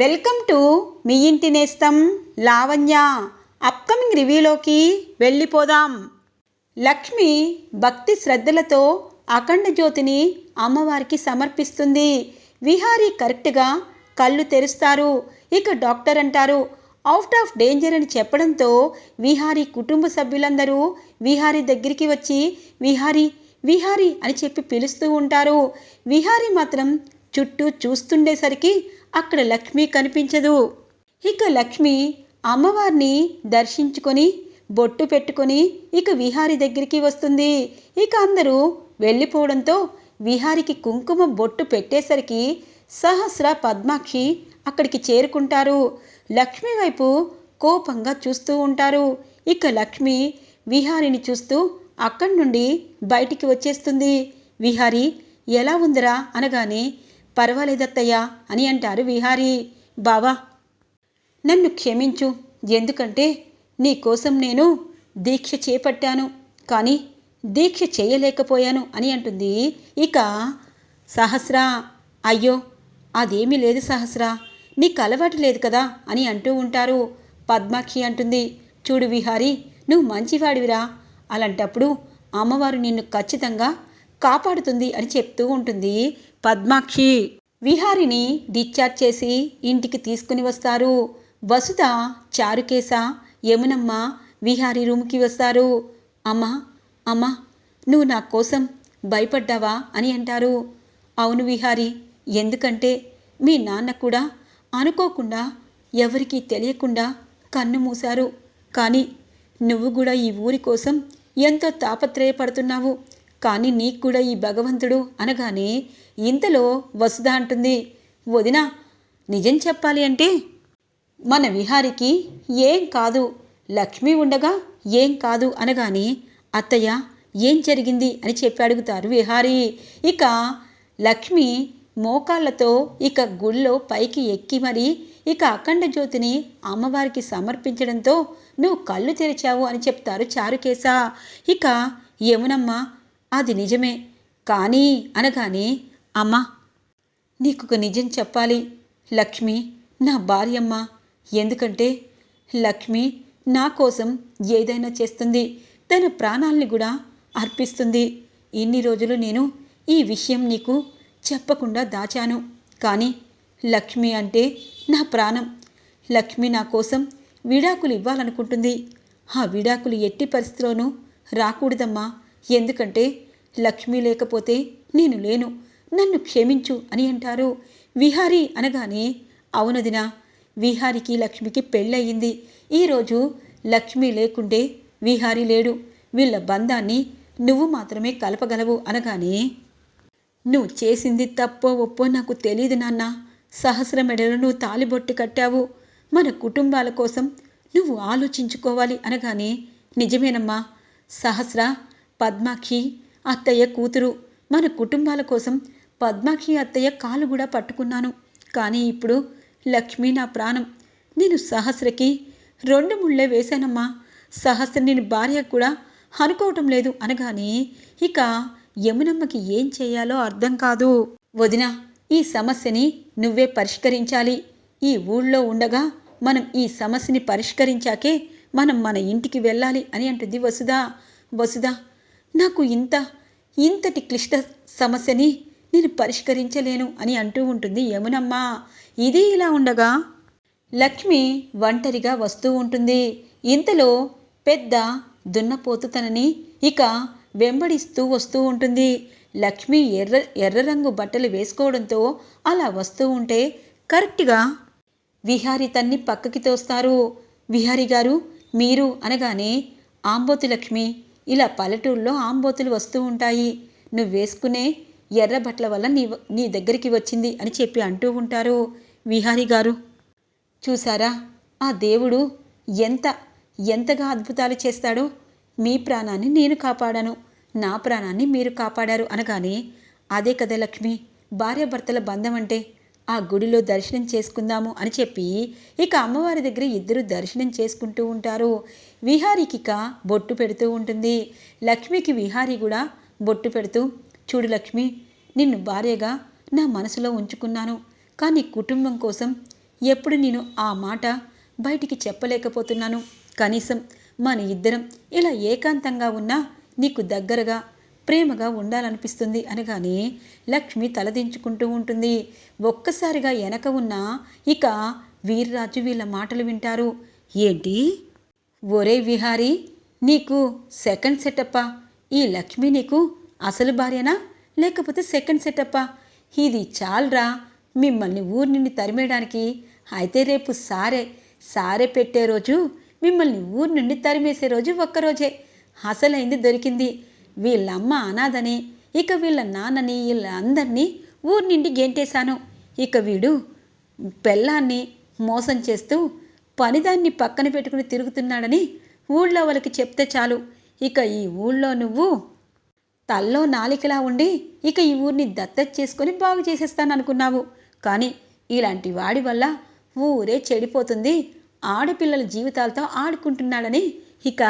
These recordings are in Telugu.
వెల్కమ్ టు మీ ఇంటి నేస్తం లావణ్య. అప్కమింగ్ రివ్యూలోకి వెళ్ళిపోదాం. లక్ష్మి భక్తి శ్రద్ధలతో అఖండ జ్యోతిని అమ్మవారికి సమర్పిస్తుంది. విహారీ కరెక్ట్గా కళ్ళు తెరుస్తారు. ఇక డాక్టర్ అంటారు అవుట్ ఆఫ్ డేంజర్ అని చెప్పడంతో విహారీ కుటుంబ సభ్యులందరూ విహారీ దగ్గరికి వచ్చి విహారీ విహారీ అని చెప్పి పిలుస్తూ ఉంటారు. విహారీ మాత్రం చుట్టూ చూస్తుండేసరికి అక్కడ లక్ష్మి కనిపించదు. ఇక లక్ష్మి అమ్మవారిని దర్శించుకొని బొట్టు పెట్టుకొని ఇక విహారి దగ్గరికి వస్తుంది. ఇక అందరూ వెళ్ళిపోవడంతో విహారికి కుంకుమ బొట్టు పెట్టేసరికి సహస్ర పద్మాక్షి అక్కడికి చేరుకుంటారు. లక్ష్మి వైపు కోపంగా చూస్తూ ఉంటారు. ఇక లక్ష్మి విహారిని చూస్తూ అక్కడి నుండి బయటికి వచ్చేస్తుంది. విహారి ఎలా ఉందిరా? అనగానే పర్వాలేదత్తయ్యా అని అంటారు విహారీ. బావా నన్ను క్షమించు. ఎందుకంటే నీకోసం నేను దీక్ష చేపట్టాను. కానీ దీక్ష చేయలేకపోయాను అని అంటుంది. ఇక సహస్ర అయ్యో అదేమీ లేదు సహస్ర. నీకు అలవాటు లేదు కదా అని అంటూ ఉంటారు. పద్మాక్షి అంటుంది. చూడు విహారి నువ్వు మంచివాడివిరా. అలాంటప్పుడు అమ్మవారు నిన్ను ఖచ్చితంగా కాపాడుతుంది అని చెప్తూ ఉంటుంది. పద్మాక్షి విహారిని డిశ్చార్జ్ చేసి ఇంటికి తీసుకుని వస్తారు. వసుధ చారుకేశ యమునమ్మ విహారీ రూమ్కి వస్తారు. అమ్మా అమ్మా నువ్వు నా కోసం భయపడ్డావా అని అంటారు. అవును విహారి ఎందుకంటే మీ నాన్న కూడా అనుకోకుండా ఎవరికీ తెలియకుండా కన్ను మూశారు. కానీ నువ్వు కూడా ఈ ఊరి కోసం ఎంతో తాపత్రయపడుతున్నావు. కానీ నీకు కూడా ఈ భగవంతుడు అనగానే ఇంతలో వసుధ అంటుంది వదిన నిజం చెప్పాలి అంటే మన విహారికి ఏం కాదు లక్ష్మి ఉండగా ఏం కాదు అనగానే అత్తయ్య ఏం జరిగింది అని చెప్పి అడుగుతారు విహారీ. ఇక లక్ష్మి మోకాళ్ళతో ఇక గుళ్ళో పైకి ఎక్కి మరి ఇక అఖండ జ్యోతిని అమ్మవారికి సమర్పించడంతో నువ్వు కళ్ళు తెరిచావు అని చెప్తారు చారుకేశ. ఇక యమునమ్మ అది నిజమే. కానీ అనగానే అమ్మా నీకు ఒక నిజం చెప్పాలి. లక్ష్మి నా భార్యమ్మ ఎందుకంటే లక్ష్మి నా కోసం ఏదైనా చేస్తుంది. తన ప్రాణాల్ని కూడా అర్పిస్తుంది. ఇన్ని రోజులు నేను ఈ విషయం నీకు చెప్పకుండా దాచాను. కానీ లక్ష్మి అంటే నా ప్రాణం. లక్ష్మి నా కోసం విడాకులు ఇవ్వాలనుకుంటుంది. ఆ విడాకులు ఎట్టి పరిస్థితిలోనూ రాకూడదమ్మా. ఎందుకంటే లక్ష్మి లేకపోతే నేను లేను నన్ను క్షమించు అని అంటారు. విహారీ అనగానే అవునదినా విహారికి లక్ష్మికి పెళ్ళయింది. ఈరోజు లక్ష్మి లేకుంటే విహారీ లేడు. వీళ్ళ బంధాన్ని నువ్వు మాత్రమే కలపగలవు అనగానే నువ్వు చేసింది తప్పో ఒప్పో నాకు తెలియదు నాన్న. సహస్ర మెడలో నువ్వు కట్టావు. మన కుటుంబాల కోసం నువ్వు ఆలోచించుకోవాలి అనగానే నిజమేనమ్మా సహస్ర పద్మాక్షి అత్తయ్య కూతురు. మన కుటుంబాల కోసం పద్మాక్షి అత్తయ్య కాలు కూడా పట్టుకున్నాను. కానీ ఇప్పుడు లక్ష్మి నా ప్రాణం. నేను సహస్రకి రెండు ముళ్ళే వేశానమ్మా. సహస్ర నేను భార్య కూడా అనుకోవటం లేదు అనగానే ఇక యమునమ్మకి ఏం చేయాలో అర్థం కాదు. వదిన ఈ సమస్యని నువ్వే పరిష్కరించాలి. ఈ ఊళ్ళో ఉండగా మనం ఈ సమస్యని పరిష్కరించాకే మనం మన ఇంటికి వెళ్ళాలి అని అంటుంది వసుధ. వసుధ నాకు ఇంత ఇంతటి క్లిష్ట సమస్యని నేను పరిష్కరించలేను అని అంటూ ఉంటుంది యమునమ్మా. ఇది ఇలా ఉండగా లక్ష్మి ఒంటరిగా వస్తూ ఉంటుంది. ఇంతలో పెద్ద దున్నపోతు తనని ఇక వెంబడిస్తూ వస్తూ ఉంటుంది. లక్ష్మి ఎర్ర ఎర్ర రంగు బట్టలు వేసుకోవడంతో అలా వస్తూ ఉంటే కరెక్ట్గా విహారి తన్ని పక్కకి తోస్తారు. విహారి గారు మీరు అనగానే ఆంబోతి లక్ష్మి ఇలా పల్లెటూరులో ఆంబోతులు వస్తూ ఉంటాయి. నువ్వు వేసుకునే ఎర్ర బట్టల వల్ల నీ నీ దగ్గరికి వచ్చింది అని చెప్పి అంటూ ఉంటారు విహారి గారు. చూసారా ఆ దేవుడు ఎంత ఎంతగా అద్భుతాలు చేస్తాడో. మీ ప్రాణాన్ని నేను కాపాడాను. నా ప్రాణాన్ని మీరు కాపాడారు అనగానే అదే కదా లక్ష్మి భార్యాభర్తల బంధం అంటే ఆ గుడిలో దర్శనం చేసుకుందాము అని చెప్పి ఇక అమ్మవారి దగ్గర ఇద్దరు దర్శనం చేసుకుంటూ ఉంటారు. విహారీకిక ఇక బొట్టు పెడుతూ ఉంటుంది. లక్ష్మికి విహారీ కూడా బొట్టు పెడుతూ చూడు లక్ష్మి నిన్ను భార్యగా నా మనసులో ఉంచుకున్నాను. కానీ కుటుంబం కోసం ఎప్పుడు నేను ఆ మాట బయటికి చెప్పలేకపోతున్నాను. కనీసం మన ఇద్దరం ఇలా ఏకాంతంగా ఉన్నా నీకు దగ్గరగా ప్రేమగా ఉండాలనిపిస్తుంది అనగానే లక్ష్మి తలదించుకుంటూ ఉంటుంది. ఒక్కసారిగా వెనక ఉన్న ఇక వీర్రాజు వీళ్ళ మాటలు వింటారు. ఏంటి? ఒరే విహారీ నీకు సెకండ్ సెటప్పా? ఈ లక్ష్మి నీకు అసలు భార్యనా? లేకపోతే సెకండ్ సెటప్పా? ఇది చాలరా మిమ్మల్ని ఊరి నుండి తరిమేయడానికి. అయితే రేపు సారే సారే పెట్టే రోజు మిమ్మల్ని ఊరి నుండి తరిమేసే రోజు ఒక్కరోజే. అసలైంది దొరికింది. వీళ్ళమ్మ అనాథని. ఇక వీళ్ళ నాన్నని వీళ్ళ అందరినీ ఊరి నుండి గెంటేశాను. ఇక వీడు పెళ్ళాన్ని మోసం చేస్తూ పనిదాన్ని పక్కన పెట్టుకుని తిరుగుతున్నాడని ఊళ్ళో వాళ్ళకి చెప్తే చాలు. ఇక ఈ ఊళ్ళో నువ్వు తల్లో నాలికలా ఉండి ఇక ఈ ఊరిని దత్తత చేసుకొని బాగు చేసేస్తాను అనుకున్నావు కానీ ఇలాంటి వాడి వల్ల ఊరే చెడిపోతుంది. ఆడపిల్లల జీవితాలతో ఆడుకుంటున్నాడని ఇక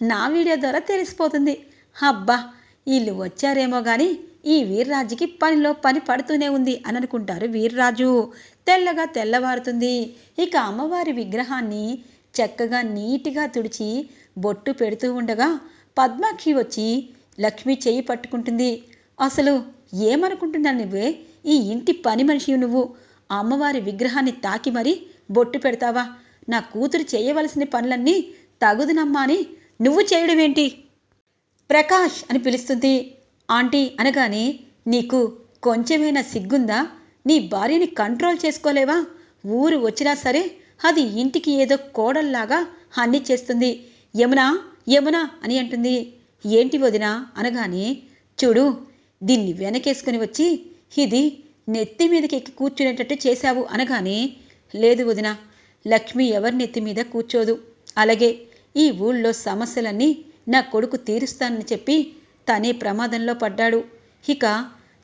నా వీడియో ద్వారా తెలిసిపోతుంది. అబ్బా వీళ్ళు వచ్చారేమో కానీ ఈ వీర్రాజుకి పనిలో పని పడుతూనే ఉంది అని అనుకుంటారు వీర్రాజు. తెల్లగా తెల్లవారుతుంది. ఇక అమ్మవారి విగ్రహాన్ని చక్కగా నీటిగా తుడిచి బొట్టు పెడుతూ ఉండగా పద్మాక్షి వచ్చి లక్ష్మి చేయి పట్టుకుంటుంది. అసలు ఏమనుకుంటున్నాను నువ్వే? ఈ ఇంటి పని మనిషి నువ్వు. అమ్మవారి విగ్రహాన్ని తాకి మరీ బొట్టు పెడతావా? నా కూతురు చేయవలసిన పనులన్నీ తగుదునమ్మా అని నువ్వు చేయడమేంటి? ప్రకాష్ అని పిలుస్తుంది. ఆంటీ అనగానే నీకు కొంచెమైనా సిగ్గుందా? నీ భార్యని కంట్రోల్ చేసుకోలేవా? ఊరు వచ్చినా సరే అది ఇంటికి ఏదో కోడల్లాగా అన్ని చేస్తుంది. యమునా యమునా అని అంటుంది. ఏంటి వదినా అనగానే చూడు దీన్ని వెనకేసుకుని వచ్చి ఇది నెత్తి మీదకి ఎక్కి కూర్చునేటట్టు చేశావు అనగానే లేదు వదిన లక్ష్మి ఎవరి నెత్తి మీద కూర్చోదు. అలాగే ఈ ఊళ్ళో సమస్యలన్నీ నా కొడుకు తీరుస్తానని చెప్పి తనే ప్రమాదంలో పడ్డాడు. ఇక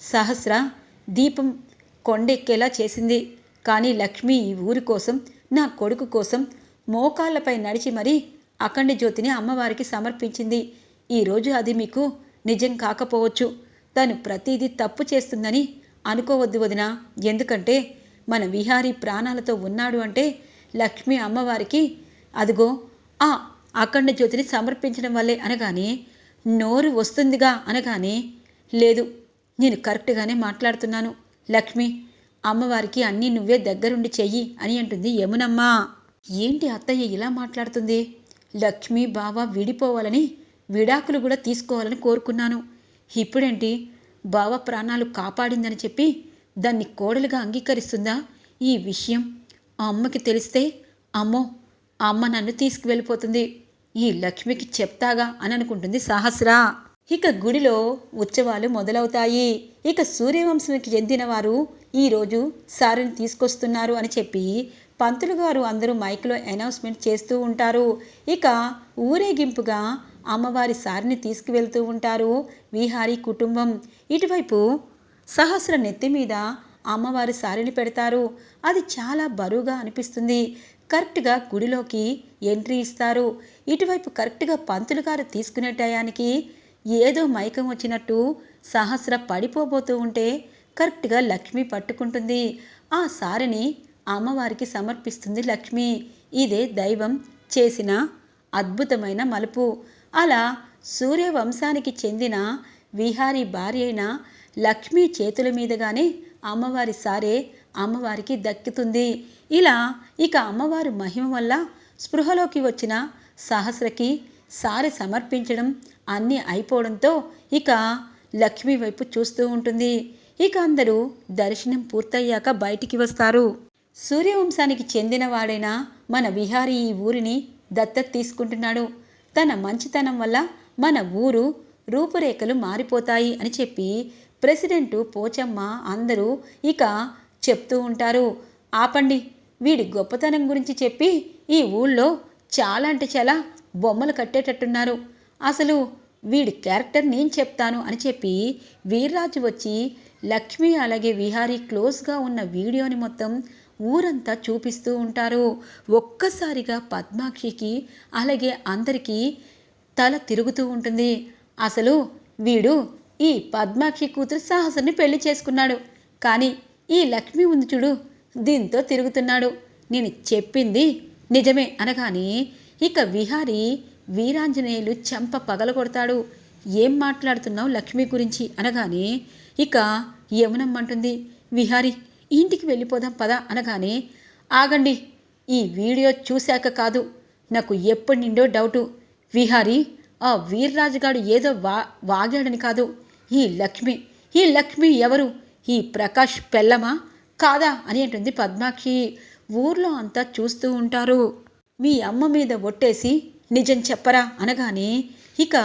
సహస్ర దీపం కొండెక్కేలా చేసింది. కానీ లక్ష్మి ఈ ఊరి కోసం నా కొడుకు కోసం మోకాళ్ళపై నడిచి మరీ అఖండ జ్యోతిని అమ్మవారికి సమర్పించింది. ఈరోజు అది మీకు నిజం కాకపోవచ్చు. తను ప్రతిదీ తప్పు చేస్తుందని అనుకోవద్దు వదిన. ఎందుకంటే మన విహారీ ప్రాణాలతో ఉన్నాడు అంటే లక్ష్మి అమ్మవారికి అదిగో ఆ అఖండ జ్యోతిని సమర్పించడం వల్లే అనగానే నోరు వస్తుందిగా అనగానే లేదు నేను కరెక్ట్గానే మాట్లాడుతున్నాను. లక్ష్మి అమ్మవారికి అన్నీ నువ్వే దగ్గరుండి చెయ్యి అని అంటుంది యమునమ్మ. ఏంటి అత్తయ్య ఇలా మాట్లాడుతుంది? లక్ష్మి బావ విడిపోవాలని విడాకులు కూడా తీసుకోవాలని కోరుకున్నాను. ఇప్పుడేంటి? బావ ప్రాణాలు కాపాడిందని చెప్పి దాన్ని కోడలుగా అంగీకరిస్తుందా? ఈ విషయం ఆ అమ్మకి తెలిస్తే అమ్మో ఆ అమ్మ నన్ను తీసుకువెళ్ళిపోతుంది. ఈ లక్ష్మికి చెప్తాగా అని అనుకుంటుంది సహస్ర. ఇక గుడిలో ఉత్సవాలు మొదలవుతాయి. ఇక సూర్యవంశానికి చెందిన వారు ఈరోజు సారిని తీసుకొస్తున్నారు అని చెప్పి పంతులు గారు అందరూ మైక్లో అనౌన్స్మెంట్ చేస్తూ ఉంటారు. ఇక ఊరేగింపుగా అమ్మవారి సారిని తీసుకువెళ్తూ ఉంటారు విహారీ కుటుంబం. ఇటువైపు సహస్ర నెత్తి మీద అమ్మవారి సారిని పెడతారు. అది చాలా బరువుగా అనిపిస్తుంది. కరెక్ట్గా గుడిలోకి ఎంట్రీ ఇస్తారు. ఇటువైపు కరెక్ట్గా పంతులు గారు తీసుకునే టయానికి ఏదో మైకం వచ్చినట్టు సహస్ర పడిపోబోతూ ఉంటే కరెక్ట్గా లక్ష్మి పట్టుకుంటుంది. ఆ సారిని అమ్మవారికి సమర్పిస్తుంది లక్ష్మి. ఇదే దైవం చేసిన అద్భుతమైన మలుపు. అలా సూర్యవంశానికి చెందిన విహారీ భార్య అయిన లక్ష్మీ చేతుల మీదుగానే అమ్మవారి సారే అమ్మవారికి దక్కుతుంది. ఇలా ఇక అమ్మవారి మహిమ వల్ల స్పృహలోకి వచ్చిన సహస్రకి సారి సమర్పించడం అన్నీ అయిపోవడంతో ఇక లక్ష్మి వైపు చూస్తూ ఉంటుంది. ఇక అందరూ దర్శనం పూర్తయ్యాక బయటికి వస్తారు. సూర్యవంశానికి చెందినవాడైన మన విహారీ ఈ ఊరిని దత్తత తీసుకుంటున్నాడు. తన మంచితనం వల్ల మన ఊరు రూపురేఖలు మారిపోతాయి అని చెప్పి ప్రెసిడెంటు పోచమ్మ అందరూ ఇక చెప్తూ ఉంటారు. ఆపండి వీడి గొప్పతనం గురించి చెప్పి ఈ ఊళ్ళో చాలా అంటే చాలా బొమ్మలు కట్టేటట్టున్నారు. అసలు వీడి క్యారెక్టర్ నేను చెప్తాను అని చెప్పి వీర్రాజు వచ్చి లక్ష్మి అలాగే విహారీ క్లోజ్గా ఉన్న వీడియోని మొత్తం ఊరంతా చూపిస్తూ ఉంటారు. ఒక్కసారిగా పద్మాక్షికి అలాగే అందరికీ తల తిరుగుతూ ఉంటుంది. అసలు వీడు ఈ పద్మాక్షి కూతురు సాహసాన్ని పెళ్ళి చేసుకున్నాడు. కానీ ఈ లక్ష్మి ఉంది చూడు దీంతో తిరుగుతున్నాడు. నేను చెప్పింది నిజమే అనగానే ఇక విహారి వీరాంజనేయులు చెంప పగలగొడతాడు. ఏం మాట్లాడుతున్నావు లక్ష్మి గురించి అనగానే ఇక యమునమ్మంటుంది. విహారి ఇంటికి వెళ్ళిపోదాం పద అనగానే ఆగండి ఈ వీడియో చూశాక కాదు నాకు ఎప్పటి నిండో డౌటు. విహారి ఆ వీర్రాజుగాడు ఏదో వా వాగాడని కాదు. ఈ లక్ష్మి ఈ లక్ష్మి ఎవరు? ఈ ప్రకాష్ పెళ్ళమా? కాదా అని అంటుంది పద్మాక్షి ఊర్లో అంతా చూస్తూ ఉంటారు. మీ అమ్మ మీద ఒట్టేసి నిజం చెప్పరా అనగానే ఇక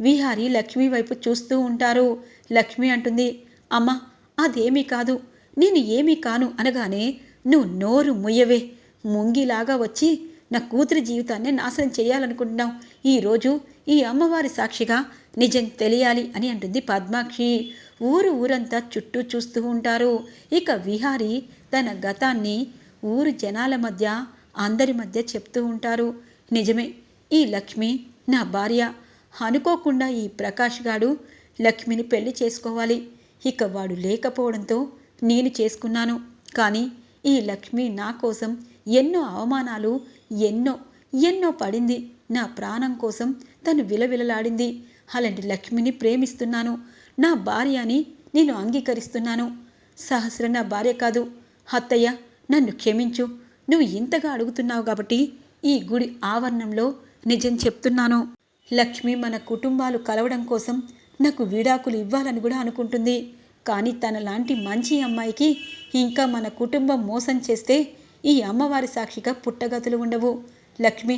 విహారి లక్ష్మి వైపు చూస్తూ ఉంటారు. లక్ష్మి అంటుంది అమ్మ అదేమీ కాదు. నేను ఏమీ కాను అనగానే నువ్వు నోరు ముయ్యవే. ముంగిలాగా వచ్చి నా కూతురి జీవితాన్ని నాశనం చేయాలనుకుంటున్నావు. ఈరోజు ఈ అమ్మవారి సాక్షిగా నిజం తెలియాలి అని అంటుంది పద్మాక్షి. ఊరు ఊరంతా చుట్టూ చూస్తూ ఉంటారు. ఇక విహారి తన గతాన్ని ఊరు జనాల మధ్య అందరి మధ్య చెప్తూ ఉంటారు. నిజమే ఈ లక్ష్మి నా భార్య. అనుకోకుండా ఈ ప్రకాష్ గాడు లక్ష్మిని పెళ్ళి చేసుకోవాలి. ఇక వాడు లేకపోవడంతో నేను చేసుకున్నాను. కానీ ఈ లక్ష్మి నా కోసం ఎన్నో అవమానాలు ఎన్నో ఎన్నో పడింది నా ప్రాణం కోసం. తను విలవిలలాడింది. అలాంటి లక్ష్మిని ప్రేమిస్తున్నాను. నా భార్య అని నేను అంగీకరిస్తున్నాను. సహస్ర నా భార్య కాదు. అత్తయ్య నన్ను క్షమించు. నువ్వు ఇంతగా అడుగుతున్నావు కాబట్టి ఈ గుడి ఆవరణంలో నిజం చెప్తున్నాను. లక్ష్మి మన కుటుంబాలు కలవడం కోసం నాకు విడాకులు ఇవ్వాలని కూడా అనుకుంటుంది. కానీ తన లాంటి మంచి అమ్మాయికి ఇంకా మన కుటుంబం మోసం చేస్తే ఈ అమ్మవారి సాక్షిగా పుట్టగతులు ఉండవు. లక్ష్మి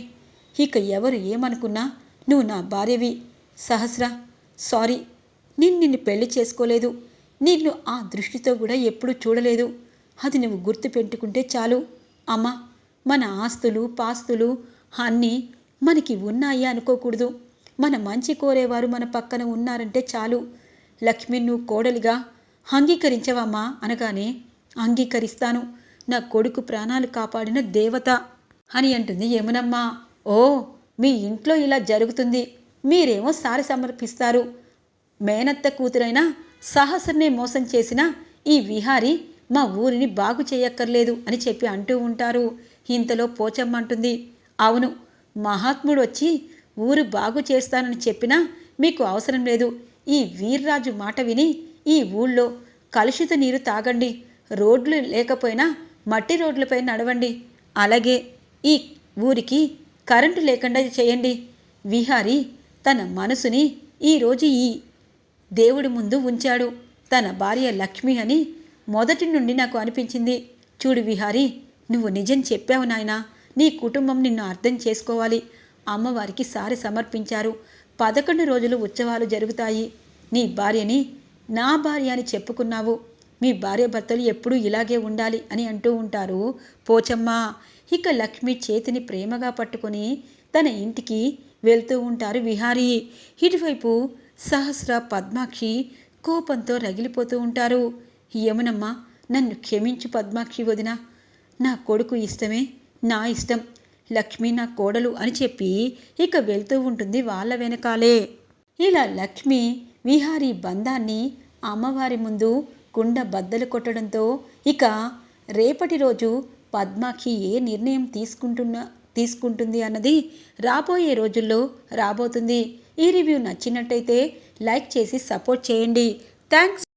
ఇక ఎవరు ఏమనుకున్నా నువ్వు నా భార్యవి. సహస్ర సారీ నేను నిన్ను పెళ్ళి చేసుకోలేదు. నిన్ను ఆ దృష్టితో కూడా ఎప్పుడూ చూడలేదు. అది నువ్వు గుర్తు పెట్టుకుంటే చాలు. అమ్మా మన ఆస్తులు పాస్తులు అన్నీ మనకి ఉన్నాయి అనుకోకూడదు. మన మంచి కోరేవారు మన పక్కన ఉన్నారంటే చాలు. లక్ష్మి నువ్వు కోడలిగా అంగీకరించవమ్మా అనగానే అంగీకరిస్తాను. నా కొడుకు ప్రాణాలు కాపాడిన దేవత అని అంటుంది యమునమ్మ. ఓ మీ ఇంట్లో ఇలా జరుగుతుంది. మీరేమో సారి సమర్పిస్తారు. మేనత్త కూతురైన సహస్రనే మోసం చేసిన ఈ విహారి మా ఊరిని బాగు చేయక్కర్లేదు అని చెప్పి అంటూ ఉంటారు. ఇంతలో పోచమ్మ అంటుంది అవును మహాత్ముడు వచ్చి ఊరు బాగు చేస్తానని చెప్పినా మీకు అవసరం లేదు. ఈ వీర్రాజు మాట విని ఈ ఊళ్ళో కలుషిత నీరు తాగండి. రోడ్లు లేకపోయినా మట్టి రోడ్లపై నడవండి. అలాగే ఈ ఊరికి కరెంటు లేకుండా చేయండి. విహారి తన మనసుని ఈరోజు ఈ దేవుడి ముందు ఉంచాడు. తన భార్య లక్ష్మి అని మొదటి నుండి నాకు అనిపించింది. చూడు విహారి నువ్వు నిజం చెప్పావు నాయనా. నీ కుటుంబం నిన్ను అర్థం చేసుకోవాలి. అమ్మవారికి సారి సమర్పించారు. పదకొండు రోజులు ఉత్సవాలు జరుగుతాయి. నీ భార్యని నా భార్య అని చెప్పుకున్నావు. మీ భార్య భర్తలు ఎప్పుడూ ఇలాగే ఉండాలి అని అంటూ ఉంటారు. పోచమ్మ ఇక లక్ష్మి చేతిని ప్రేమగా పట్టుకొని తన ఇంటికి వెళ్తూ ఉంటారు విహారీ. ఇటువైపు సహస్ర పద్మాక్షి కోపంతో రగిలిపోతూ ఉంటారు. యమునమ్మ నన్ను క్షమించు పద్మాక్షి వదిన. నా కొడుకు ఇష్టమే నా ఇష్టం. లక్ష్మి నా కోడలు అని చెప్పి ఇక వెళ్తూ ఉంటుంది వాళ్ళ వెనకాలే. ఇలా లక్ష్మి విహారీ బంధాన్ని అమ్మవారి ముందు కుండ బద్దలు కొట్టడంతో ఇక రేపటి రోజు పద్మాకి ఏ నిర్ణయం తీసుకుంటున్న తీసుకుంటుంది అన్నది రాబోయే రోజుల్లో రాబోతుంది. ఈ రివ్యూ నచ్చినట్టయితే లైక్ చేసి సపోర్ట్ చేయండి. థ్యాంక్స్